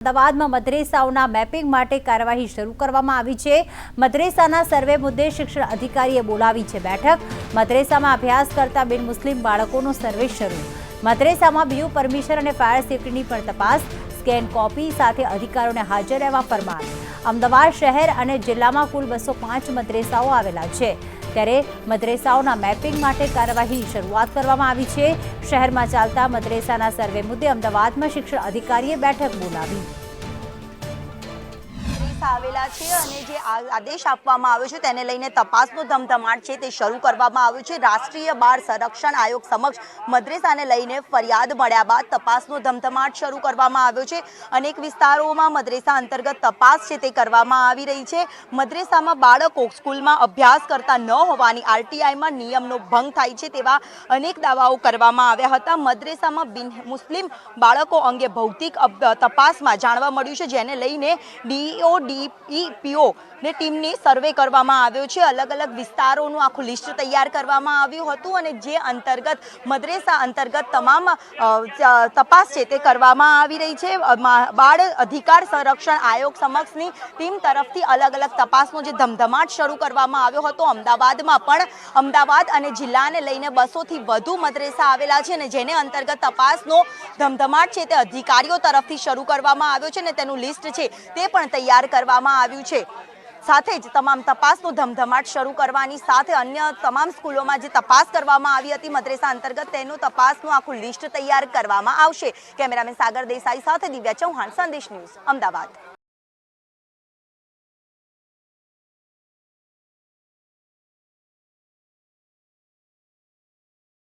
અમદાવાદમાં મદ્રેસાઓના મેપિંગ માટે કાર્યવાહી શરૂ કરવામાં આવી છે. મદ્રેસાના સર્વે મુદ્દે શિક્ષણ અધિકારીએ બોલાવી છે બેઠક. મદ્રેસામાં અભ્યાસ કરતા બિન મુસ્લિમ બાળકોનો સર્વે શરૂ. મદ્રેસામાં બીયુ પરમિશન અને ફાયર સેફટીની પણ તપાસ. સ્કેન કોપી સાથે અધિકારીઓને હાજર રહેવા ફરમાન. અમદાવાદ શહેર અને જિલ્લામાં કુલ બસો પાંચ મદ્રેસાઓ આવેલા છે. ત્યારે મદ્રેસાઓના મેપિંગ માટે કાર્યવાહીની શરૂઆત કરવામાં આવી છે. શહેરમાં ચાલતા મદ્રેસાના સર્વે મુદ્દે અમદાવાદમાં શિક્ષણ અધિકારીએ બેઠક બોલાવી. આવેલા છે અને જે આદેશ આપવામાં આવ્યો છે તેને લઈને તપાસનો ધમધમાટ છે તે શરૂ કરવામાં આવ્યો છે. રાષ્ટ્રીય બાળ સંરક્ષણ આયોગ સમક્ષ મદ્રેસાને લઈને ફરિયાદ મળ્યા બાદ તપાસનો ધમધમાટ શરૂ કરવામાં આવ્યો છે. અનેક વિસ્તારોમાં મદ્રેસા અંતર્ગત તપાસ છે તે કરવામાં આવી રહી છે. મદ્રેસામાં બાળકો સ્કૂલમાં અભ્યાસ કરતા ન હોવાની આરટીઆઈમાં નિયમનો ભંગ થાય છે તેવા અનેક દાવાઓ કરવામાં આવ્યા હતા. મદ્રેસામાં બિન મુસ્લિમ બાળકો અંગે ભૌતિક તપાસમાં જાણવા મળ્યું છે. જેને લઈને ડીઓ ડીઈપીઓ ને ટીમની સર્વે કરવામાં આવ્યો છે. અલગ અલગ વિસ્તારોનું આખું લિસ્ટ તૈયાર કરવામાં આવ્યું હતું અને જે અંતર્ગત, મદ્રેસા અંતર્ગત તમામ તપાસ છે તે કરવામાં આવી રહી છે. બાળ અધિકાર સંરક્ષણ આયોગ સમક્ષની ટીમ તરફથી અલગ અલગ તપાસનો જે ધમધમાટ શરૂ કરવામાં આવ્યો હતો. અમદાવાદમાં પણ, અમદાવાદ અને જિલ્લાને લઈને બસોથી વધુ મદ્રેસા આવેલા છે અને જેને અંતર્ગત તપાસનો ધમધમાટ છે તે અધિકારીઓ તરફથી શરૂ કરવામાં આવ્યો છે અને તેનું લિસ્ટ છે તે પણ તૈયાર કરવામાં આવ્યું છે. સાથે જ તમામ તપાસનો ધમધમાટ શરૂ કરવાની સાથે અન્ય તમામ સ્કૂલોમાં જે તપાસ કરવામાં આવી હતી મદ્રેસા અંતર્ગત, તેનું તપાસનું આખું લિસ્ટ તૈયાર કરવામાં આવશે. કેમેરામેન સાગર દેસાઈ સાથે દિવ્યા ચૌહાણ, સંદેશ ન્યૂઝ, અમદાવાદ.